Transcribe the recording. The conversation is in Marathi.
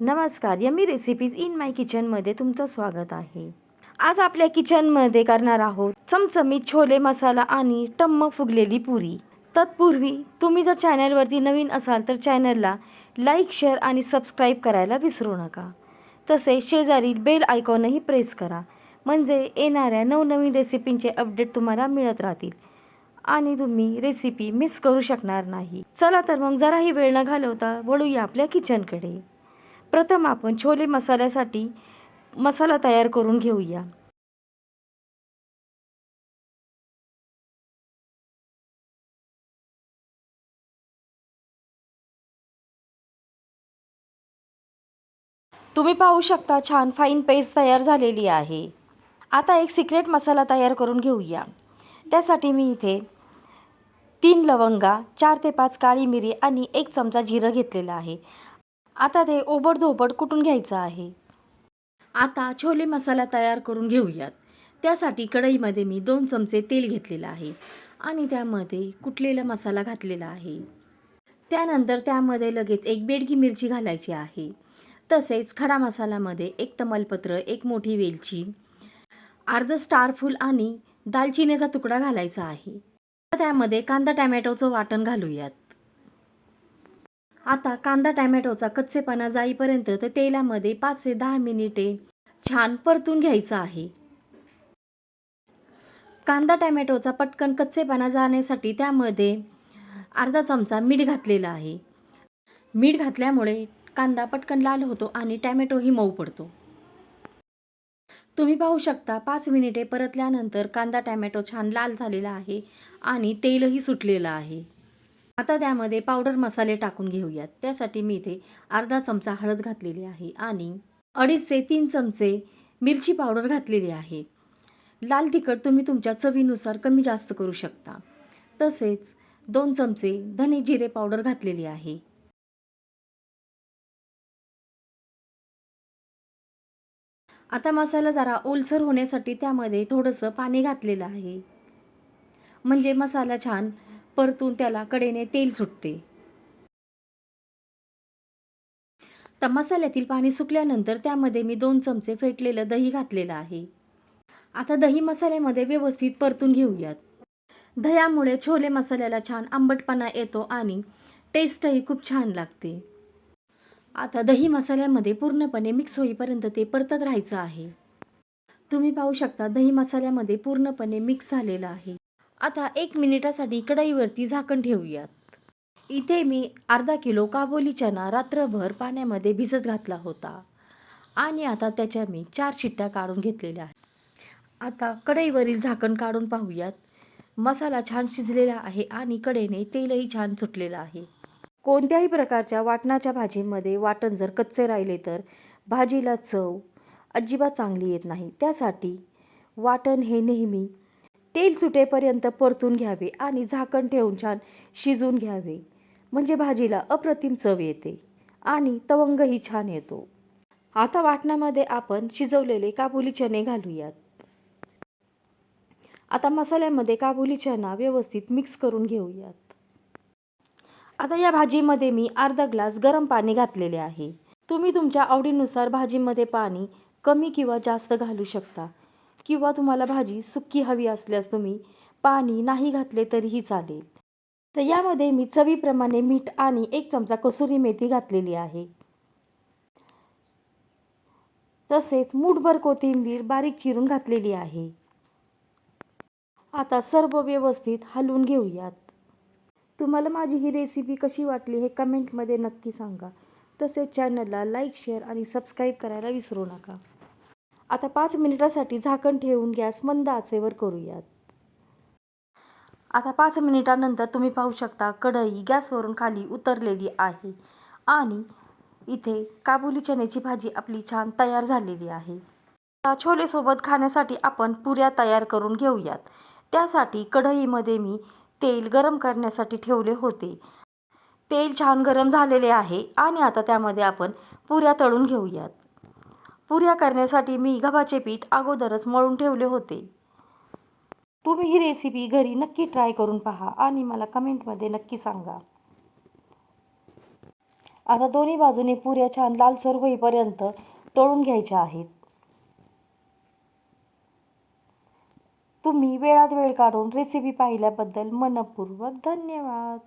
नमस्कार यमी रेसिपीज इन माय किचनमध्ये तुमचं स्वागत आहे. आज आपल्या किचनमध्ये करणार आहोत चमचमीत छोले मसाला आणि टम्म फुगलेली पुरी. तत्पूर्वी तुम्ही जर चॅनलवरती नवीन असाल तर चॅनलला लाईक शेअर आणि सबस्क्राईब करायला विसरू नका. तसेच शेजारील बेल आयकॉनही प्रेस करा. म्हणजे येणाऱ्या नवनवीन रेसिपींचे अपडेट तुम्हाला मिळत राहतील. आणि तुम्ही रेसिपी मिस करू शकणार नाही. चला तर मग जराही वेळ न घालवता वळूया आपल्या किचनकडे प्रथम आपण छोले मसाल्यासाठी मसाला तयार करून घेऊया. तुम्ही पाहू शकता छान फाईन पेस्ट तयार झालेली आहे. आता एक सिक्रेट मसाला तयार करून घेऊया. त्यासाठी मी इथे तीन लवंगा चार ते पाच काळी मिरी आणि एक चमचा जिरं घेतलेला आहे. आता ते ओबडधोबड कुटून घ्यायचं आहे? आता छोले मसाला तयार करून घेऊयात. त्यासाठी कढईमध्ये मी दोन चमचे तेल घेतलेलं आहे आणि त्यामध्ये कुटलेला मसाला घातलेला आहे. त्यानंतर त्यामध्ये लगेच एक बेडगी मिरची घालायची आहे. तसेच खडा मसाल्यामध्ये एक तमालपत्र एक मोठी वेलची अर्ध स्टारफूल आणि दालचिनीचा तुकडा घालायचा आहे. त्यामध्ये कांदा टॅमॅटोचं वाटण घालूयात. आता कांदा टॅमॅटोचा कच्चेपणा जाईपर्यंत तर तेलामध्ये पाच ते दहा मिनिटे छान परतून घ्यायचं आहे. कांदा टॅमॅटोचा पटकन कच्चेपणा जाण्यासाठी त्यामध्ये अर्धा चमचा मीठ घातलेला आहे. मीठ घातल्यामुळे कांदा पटकन लाल होतो आणि टॅमॅटोही मऊ पडतो. तुम्ही पाहू शकता पाच मिनिटे परतल्यानंतर कांदा टॅमॅटो छान लाल झालेला आहे आणि तेलही सुटलेलं आहे. आता त्यामध्ये पावडर मसाले टाकून घेऊयात. त्यासाठी मी इथे अर्धा चमचा हळद घातलेली आहे आणि अडीच ते तीन चमचे मिरची पावडर घातलेली आहे. लाल तिखट तुम्ही तुमच्या चवीनुसार कमी जास्त करू शकता. तसेच दोन चमचे धने जिरे पावडर घातलेली आहे. आता मसाला जरा ओलसर होण्यासाठी त्यामध्ये थोडंसं पाणी घातलेलं आहे. म्हणजे मसाला छान परतून त्याला कडेने तेल सुटते. तर मसाल्यातील पाणी सुकल्यानंतर त्यामध्ये मी दोन चमचे फेटलेलं दही घातलेलं आहे. आता दही मसाल्यामध्ये व्यवस्थित परतून घेऊयात. दह्यामुळे छोले मसाल्याला छान आंबटपणा येतो आणि टेस्टही खूप छान लागते. आता दही मसाल्यामध्ये पूर्णपणे मिक्स होईपर्यंत ते परतत राहायचं आहे. तुम्ही पाहू शकता दही मसाल्यामध्ये पूर्णपणे मिक्स झालेलं आहे. आता एक मिनिटासाठी कढईवरती झाकण ठेवूयात. इथे मी अर्धा किलो काबोली चना रात्रभर पाण्यामध्ये भिजत घातला होता. आणि आता त्याच्या मी चार शिट्ट्या काढून घेतलेल्या आहेत. आता कढईवरील झाकण काढून पाहूयात. मसाला छान शिजलेला आहे आणि कडेने तेलही छान सुटलेलं आहे. कोणत्याही प्रकारच्या वाटणाच्या भाजीमध्ये वाटण जर कच्चे राहिले तर भाजीला चव अजिबात चांगली येत नाही. त्यासाठी वाटण हे नेहमी तेल सुटेपर्यंत परतून घ्यावे आणि झाकण ठेवून छान शिजून घ्यावे. म्हणजे भाजीला अप्रतिम चव येते आणि तवंगही छान येतो. आता वाटणामध्ये आपण शिजवलेले काबुली चणे घालूयात. आता मसाल्यामध्ये काबुली चना व्यवस्थित मिक्स करून घेऊयात. आता या भाजीमध्ये मी अर्धा ग्लास गरम पाणी घातलेले आहे. तुम्ही तुमच्या आवडीनुसार भाजीमध्ये पाणी कमी किंवा जास्त घालू शकता. किंवा तुम्हाला भाजी सुक्की हवी असल्यास तुम्ही पाणी नाही घातले तरीही चालेल. तर यामध्ये मी चवीप्रमाणे मीठ आणि एक चमचा कसुरी मेथी घातलेली आहे. तसेच मूठभर कोथिंबीर बारीक चिरून घातलेली आहे. आता सर्व व्यवस्थित हलवून घेऊयात. तुम्हाला माझी ही रेसिपी कशी वाटली हे कमेंटमध्ये नक्की सांगा. तसेच चॅनलला लाईक शेअर आणि सबस्क्राईब करायला विसरू नका. आता पाच मिनिटासाठी झाकण ठेवून गॅस मंद आचेवर करूयात. आता पाच मिनिटानंतर तुम्ही पाहू शकता कढई गॅसवरून खाली उतरलेली आहे आणि इथे काबुली चण्याची भाजी आपली छान तयार झालेली आहे. आता छोलेसोबत खाण्यासाठी आपण पुऱ्या तयार करून घेऊयात. त्यासाठी कढईमध्ये मी तेल गरम करण्यासाठी ठेवले होते. तेल छान गरम झालेले आहे आणि आता त्यामध्ये आपण पुऱ्या तळून घेऊयात. पुऱ्या करण्यासाठी मी गव्हाचे पीठ अगोदरच मळून ठेवले होते. तुम्ही ही रेसिपी घरी नक्की ट्राय करून पहा आणि मला कमेंटमध्ये नक्की सांगा. आता दोन्ही बाजूने पुऱ्या छान लालसर होईपर्यंत तळून घ्यायच्या आहेत. तुम्ही वेळात वेळ काढून रेसिपी पाहिल्याबद्दल मनपूर्वक धन्यवाद.